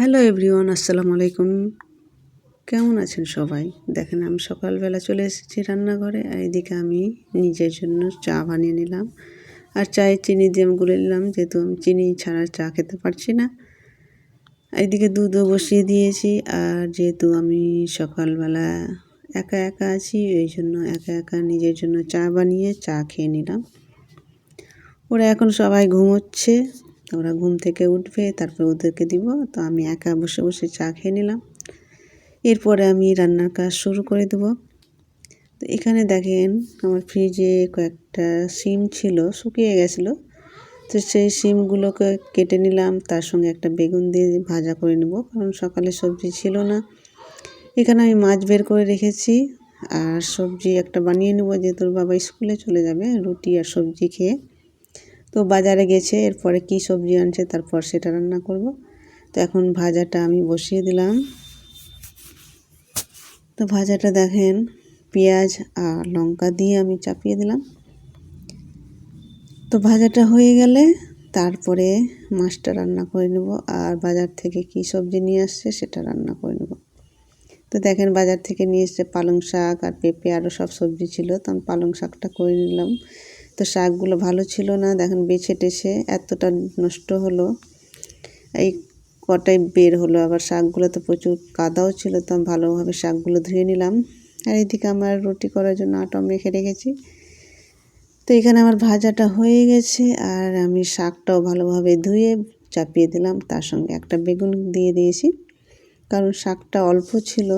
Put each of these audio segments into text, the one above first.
Hello everyone, আসসালামু আলাইকুম। কেমন আছেন সবাই? দেখেন, আমি সকালবেলা চলে এসেছি রান্নাঘরে, আর এদিকে আমি নিজের জন্য চা বানিয়ে নিলাম। আর চায়ে চিনি দিয়ে আমি গুলে নিলাম, যেহেতু আমি চিনি ছাড়া চা খেতে পারছি না। এদিকে দুধও বসিয়ে দিয়েছি, আর যেহেতু আমি সকালবেলা একা একা আছি, এই জন্য একা একা নিজের জন্য চা বানিয়ে চা খেয়ে নিলাম। ওরা এখন সবাই ঘুমোচ্ছে। ওরা ঘুম থেকে উঠবে, তারপর ওদেরকে দিব। তো আমি একা বসে বসে চা খেয়ে নিলাম। এরপরে আমি রান্নার কাজ শুরু করে দেব। তো এখানে দেখেন, আমার ফ্রিজে কয়েকটা সিম ছিল, শুকিয়ে গেছিল। তো সেই সিমগুলোকে কেটে নিলাম, তার সঙ্গে একটা বেগুন দিয়ে ভাজা করে নেব, কারণ সকালে সবজি ছিল না। এখানে আমি মাছ বের করে রেখেছি, আর সবজি একটা বানিয়ে নেব, যেহেতু বাবা স্কুলে চলে যাবে, রুটি আর সবজি খেয়ে। তো বাজারে গেছে, এরপরে কি সবজি আনছে তারপর সেটা রান্না করব। তো এখন ভাজাটা আমি বসিয়ে দিলাম। তো ভাজাটা দেখেন, পেঁয়াজ আর লঙ্কা দিয়ে আমি চাপিয়ে দিলাম। তো ভাজাটা হয়ে গেলে তারপরে মাছটা রান্না করে নেব আর বাজার থেকে কি সবজি নিয়ে আসছে সেটা রান্না করে নেব। তো দেখেন বাজার থেকে নিয়ে এসছে পালং শাক আর পেঁপে আরও সব সবজি ছিল, তো আমি পালং শাকটা করে নিলাম। তো শাকগুলো ভালো ছিল না, দেখেন বেছে টেছে এতটা নষ্ট হলো। এই কটাই বের হলো, আবার শাকগুলো তো প্রচুর কাদাও ছিল, তো আমি ভালোভাবে শাকগুলো ধুয়ে নিলাম। আর এইদিকে আমার রুটি করার জন্য আটা মেখে রেখেছি। তো এখানে আমার ভাজাটা হয়ে গেছে, আর আমি শাকটাও ভালোভাবে ধুয়ে চাপিয়ে দিলাম। তার সঙ্গে একটা বেগুন দিয়ে দিয়েছি, কারণ শাকটা অল্প ছিল।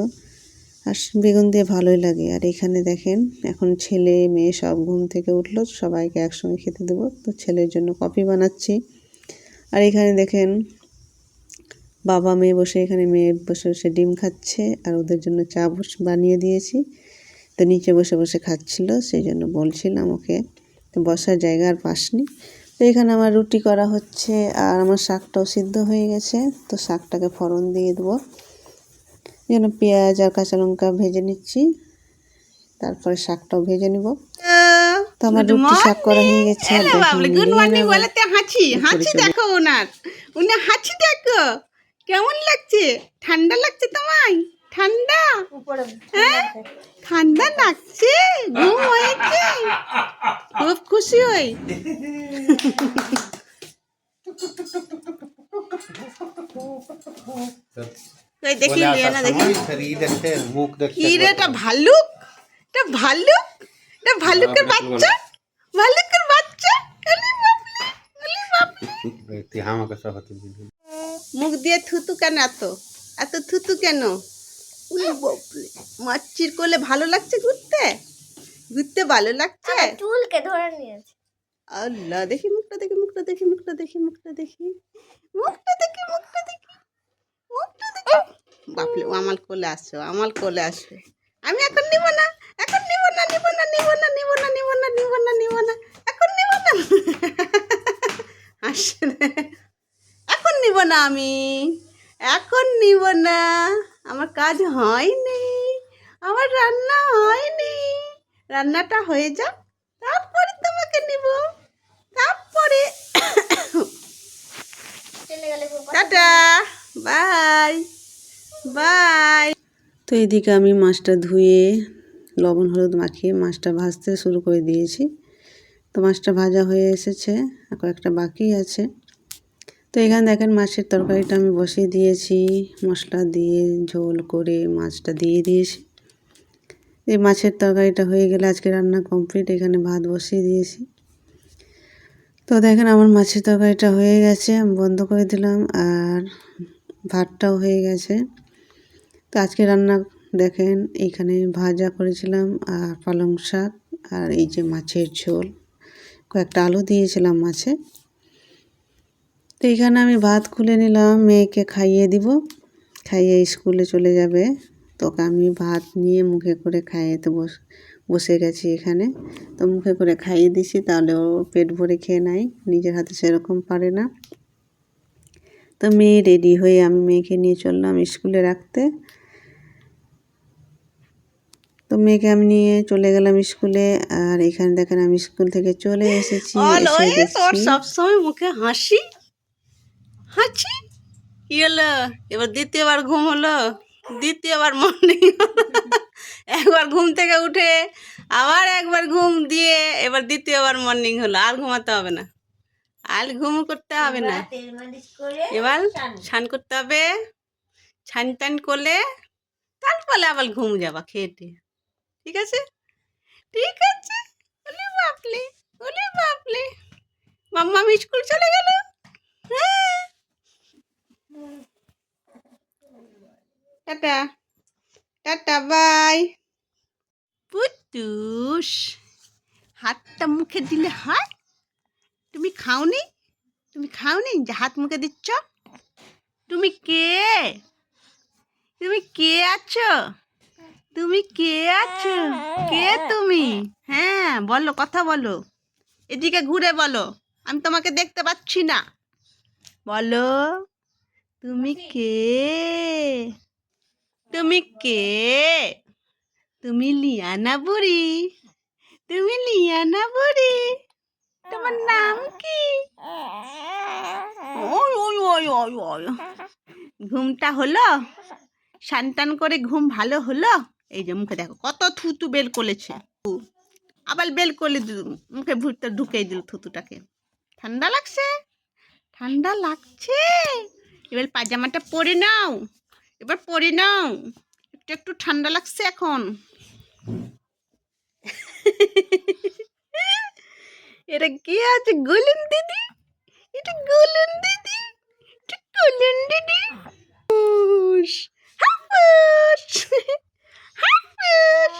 আর বেগুন দিয়ে ভালোই লাগে। আর এখানে দেখেন, এখন ছেলে, মেয়ে সব ঘুম থেকে উঠল, সবাইকে একসঙ্গে খেতে দেবো। তো ছেলের জন্য কফি বানাচ্ছি। আর এখানে দেখেন, বাবা মেয়ে বসে, এখানে মেয়ে বসে বসে ডিম খাচ্ছে, আর ওদের জন্য চা বানিয়ে দিয়েছি। তো নিচে বসে বসে খাচ্ছিল সেই জন্য বলছিলাম ওকে। তো বসার জায়গা আর পাসনি। তো এখানে আমার রুটি করা হচ্ছে, আর আমার শাকটাও সিদ্ধ হয়ে গেছে। তো শাকটাকে ফোড়ন দিয়ে দেবো। যেন পেঁয়াজ আর কাঁচা লঙ্কা ভেজে নিচ্ছি। তারপরে শাকটাও ভেজে নিব। তো আমার রুটি শাক করা হয়ে গেছে গুড মর্নিং বলেতে হাঁচি হাঁচি দেখো ওনার। উনি হাঁচি দেখো কেমন লাগছে? ঠান্ডা লাগছে তোমায়? ঠান্ডা? হ্যাঁ? ঠান্ডা লাগছে? ঘুম হয়েছে? খুব খুশি হই। দেখি মুখ দেখতে রে এটা ভাল্লুক এটা ভাল্লুক এটা ভাল্লুকের বাচ্চা ভাল্লুকের বাচ্চা মুখ দিয়ে থুতু কেন এত? এত থুতু কেন? উই বাপরে কোলে ভালো লাগছে ঘুরতে? ঘুরতে ভালো লাগছে? চুলকে ধরে নিয়েছে। আল্লাহ দেখি মুখটা দেখি মুখটা দেখি মুখটা দেখি মুখটা দেখি। মুখটা দেখি মুখটা দেখি। মুখটা দেখি। বাপরে ও আমার কোলে আসো আমার কোলে আসবে আমি এখন নিব না এখন নিব না নিব না নিব না নিব না নিব না নিব না নিব না এখন নিব না। আসলে এখন নিব না আমি এখন নিব না। আমার কাজ হয়নি আমার রান্না হয়নি। রান্নাটা হয়ে যাক তারপরে তোমাকে নিব। তারপরে চলে গেলে টাটা বাই। বাই। তো এদিকে আমি মাছটা ধুয়ে লবণ হলুদ মাখিয়ে মাছটা ভাজতে শুরু করে দিয়েছি। তো মাছটা ভাজা হয়ে এসেছে কয়েকটা বাকি আছে। তো এখানে দেখেন মাছের তরকারিটা আমি বসিয়ে দিয়েছি, মশলা দিয়ে ঝোল করে মাছটা দিয়ে দিয়েছি। এই মাছের তরকারিটা হয়ে গেলে আজকে রান্না কমপ্লিট, এখানে ভাত বসিয়ে দিয়েছি। তো দেখেন আমার মাছের তরকারিটা হয়ে গেছে, আমি বন্ধ করে দিলাম, আর ভাতটাও হয়ে গেছে। তো আজকে রান্না দেখেন, এইখানে ভাজা করেছিলাম আর পালং শাক আর এই যে মাছের ঝোল। কয়েকটা আলু দিয়েছিলাম মাছে। তো এখানে আমি ভাত খুলে নিলাম, মেয়েকে খাইয়ে দিব। খাইয়ে স্কুলে চলে যাবে। তোকে আমি ভাত নিয়ে মুখে করে খাইয়ে তো বস, বসে গেছি এখানে। তো মুখে করে খাইয়ে দিছি, তাহলে ও পেট ভরে খেয়ে নেয় নিজের হাতে সেরকম পারে না। তো মেয়ে রেডি হয়ে আমি মেয়েকে নিয়ে চললাম স্কুলে রাখতে। তো মেয়েকে আমি নিয়ে চলে গেলাম স্কুলে আর এখানে দেখেন আমি স্কুল থেকে চলে এসেছি দেখছি। সবসময় মুখে হাসি? হাসি? কি হলো এবার দ্বিতীয়বার ঘুম হলো দ্বিতীয়বার মর্নিং একবার ঘুম থেকে উঠে আবার একবার ঘুম দিয়ে এবার দ্বিতীয়বার মর্নিং হলো। আর ঘুমাতে হবে না। আর ঘুম করতে হবে না। এবার স্নান। করতে হবে। ছান টান করলে তারপরে আবার ঘুম যাবা খেতে ঠিক আছে? ঠিক আছে। ওলে বাপলে ওলে বাপলে মাম্মা স্কুল চলে গেল? হ্যাঁ। টাটা। Tata, by. পুতুস, হাতটা মুখে দিলে হয়? তুমি খাওনি? তুমি খাওনি? যে হাত মুখে দিচ্ছ। তুমি কে? তুমি কে আছো? তুমি কে আছো? কে তুমি? হ্যাঁ বলো, কথা বলো। এদিকে ঘুরে বলো। আমি তোমাকে দেখতে পাচ্ছি না। বলো, তুমি কে? তুমি কে? তুমি লিয়ানা বুড়ি? তুমি লিয়ানা বুড়ি? তোমার নাম কি? ঘুমটা হলো? সানটান করে ঘুম ভালো হলো? এই যে মুখে দেখো, কত থুতু বের করেছে। আবার বেল করলে মুখে ভুটতে ঢুকিয়ে দিল থুতুটাকে। ঠান্ডা লাগছে? ঠান্ডা লাগছে? এবার পাজামাটা পরে নাও। এবার পরে নাও। একটু একটু ঠান্ডা লাগছে এখন। এটা কি আছে? গোলুন দিদি? এটা গোলুন দিদি? এটা গোলুন দিদি? হাপুস হাপুস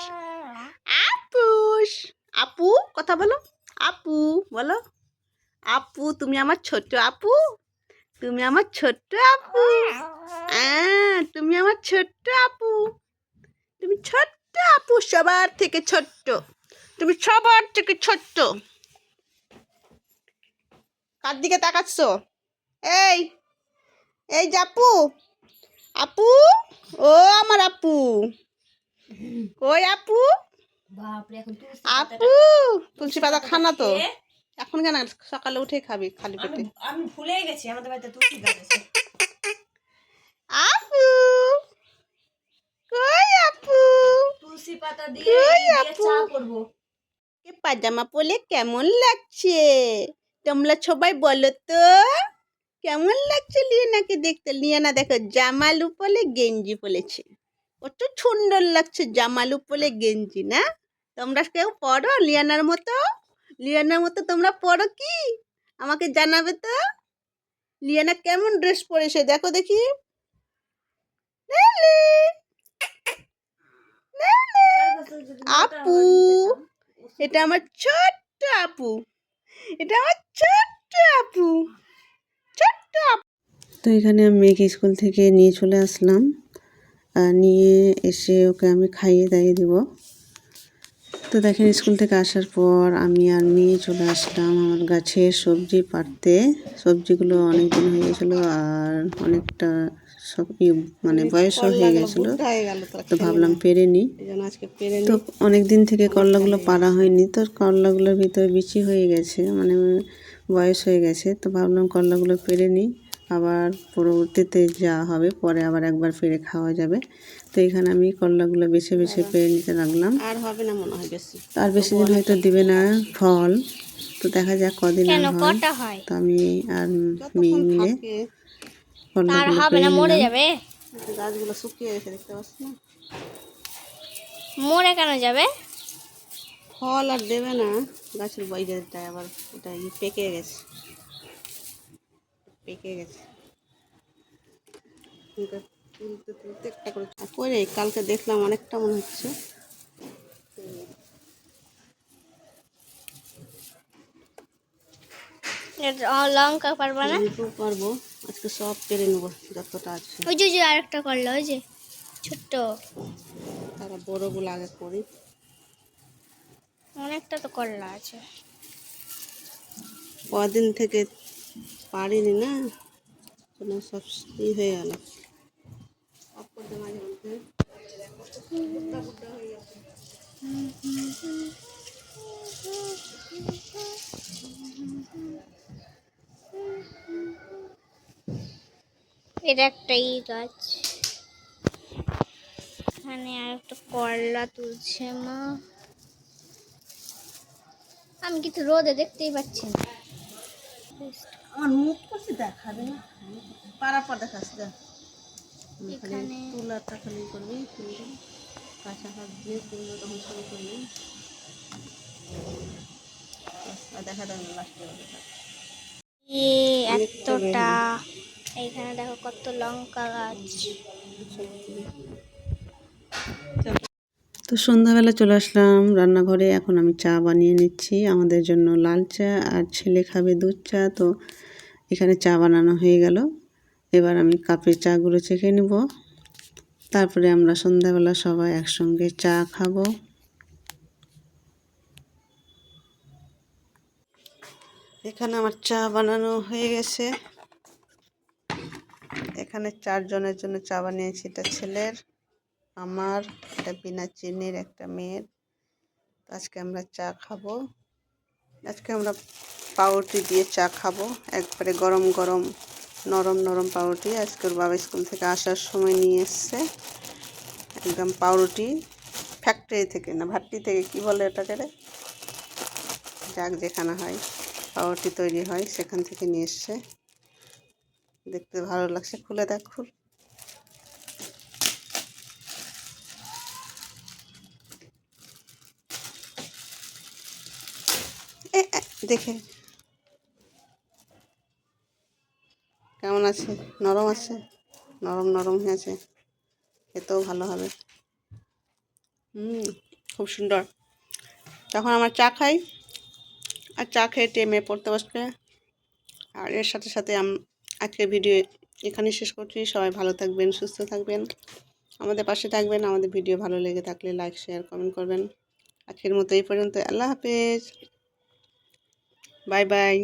আপুস। আপু, কথা বলো। আপু বলো। আপু, তুমি আমার ছোট আপু? তুমি আমার ছোট্ট আপু? তুমি আমার ছোট্ট আপু? তুমি ছোট্ট আপু, সবার থেকে ছোট্ট। তুমি সবার থেকে ছোট্ট। কার দিকে তাকাচ্ছ? এই এই যে আপু। আপু? ও আমার আপু। কই আপু? আপু তুলসী পাতা খানা তো। এখন কেন সকালে উঠে খাবি খালি পেটে? আমি ভুলে গেছি আমাদের বাড়িতে তুলসী আছে। আপু কই আপু? তুলসী পাতা দিয়ে? চা করব। এ পাজামা পরে কেমন লাগছে? তোমরা সবাই বলো তো কেমন লাগছে লিয়ানাকে দেখতে? লিয়ানা দেখো জামালু পলে গেঞ্জি পলেছে কত সুন্দর লাগছে জামালু পলে গেঞ্জি, না? তোমরা কেউ পড়ো? লিয়ানার মতো? লিয়ানার মতো তোমরা পড়ো কি? আমাকে জানাবে তো? লিয়ানা কেমন ড্রেস পরেছে দেখো দেখি। আপু! এটা আমার ছোট্ট আপু। এটা আমার ছোট্ট আপু। ছোট্ট আপু তো এখানে আমি মেয়েকে স্কুল থেকে নিয়ে চলে আসলাম। নিয়ে এসে ওকে আমি খাইয়ে দাইয়ে দিব। তো দেখেন স্কুল থেকে আসার পর আমি আর মেয়ে চলে আসলাম আমার গাছের সবজি পাড়তে। সবজিগুলো অনেক দিন হয়ে গেছিল আর অনেকটা সব মানে বয়সও হয়ে গেছিল। তো ভাবলাম পেরে নিই আজকে পেরে তো অনেক দিন থেকে। করলাগুলো পাড়া হয়নি। তো করলাগুলোর ভিতরে বিচি হয়ে গেছে মানে বয়স হয়ে গেছে। তো ভাবলাম করলাগুলো পেরে নিই আবার পরবর্তীতে যা হবে পরে আবার একবার ফিরে খাওয়া যাবে। তো এখানে আমি করলাগুলো বেছে বেছে পেরে নিতে লাগলাম। আর হবে না মনে হয় বেশি। আর বেশি দিন হয়তো দিবে না ফল। তো দেখা যাক কদিন আর হয়। হয়? তো আমি আর মেয়ে মিলে করলাগুলো পেরে নিলাম। গাছগুলো শুকিয়ে গেছে দেখতে পাচ্ছ না। মরে কেন যাবে? ফল আর দেবে না। গাছের বাইরেটায় আবার ওটা পেকে গেছে। পেকে গেছে। তুলতে তুলতে একটা করে করে কালকে দেখলাম অনেকটা মনে হচ্ছে। লঙ্কা পারবা না? পারব। আজকে সব পেরে নেব যতটা আছে। ওই যে যে আরেকটা করল ওই যে ছোট্ট। তারা বড়োগুলো আগে করি। অনেকটা তো করলা আছে। কদিন থেকে পারিনি না জন্য সব ই হয়ে গেল। এটা একটা ই গাছ। এখানে আর একটা করলা তুলছে মা। আমি কিন্তু রোদে দেখতেই পাচ্ছি না। আমার মুখ করছি দেখাবে না। পাড়া পর দেখাস যা। তুলাটা খালি করবি তুলবি কাঁচা হাত দিয়ে তুলবো তখন শুরু করবি। দেখা লাস্টে এতটা। এখানে দেখো কত লঙ্কা গাছ। তো সন্ধ্যাবেলা চলে আসলাম রান্নাঘরে। এখন আমি চা বানিয়ে নিচ্ছি। আমাদের জন্য লাল চা আর ছেলে খাবে দুধ চা। তো এখানে চা বানানো হয়ে গেল। এবার আমি কাপে চাগুলো চেখে নেব। তারপরে আমরা সন্ধ্যাবেলা সবাই একসঙ্গে চা খাব। এখানে আমার চা বানানো হয়ে গেছে। এখানে চারজনের জন্য চা বানিয়েছি। এটা ছেলের। আমার এটা বিনা চিনির একটা মেয়ের। আজকে আমরা চা খাব। আজকে আমরা পাউরুটি দিয়ে চা খাব। একবারে গরম গরম, নরম নরম পাউরুটি। আজকে ওর বাবা স্কুল থেকে আসার সময় নিয়ে এসছে। একদম পাউরুটি ফ্যাক্টরি থেকে না, ভাট্টি থেকে, কি বলে এটাকে রে? যাক যেখানে হয়, পাউরুটি তৈরি হয়, সেখান থেকে নিয়ে এসছে। দেখতে ভালো লাগছে, খুলে দেখ খুল এ, এ, দেখে কেমন আছে? নরম আছে? নরম নরম হয়েছে খেতেও ভালো হবে। হুম, খুব সুন্দর। তখন আমার চা খাই আর চা খেয়ে টেমে পড়তে বসবে। আর এর সাথে সাথে আজকের ভিডিও এখানে শেষ করছি। সবাই ভালো থাকবেন, সুস্থ থাকবেন। আমাদের পাশে থাকবেন। আমাদের ভিডিও ভালো লেগে থাকলে লাইক শেয়ার কমেন্ট করবেন। আজকের মতো এই পর্যন্ত। আল্লাহ হাফেজ। Bye bye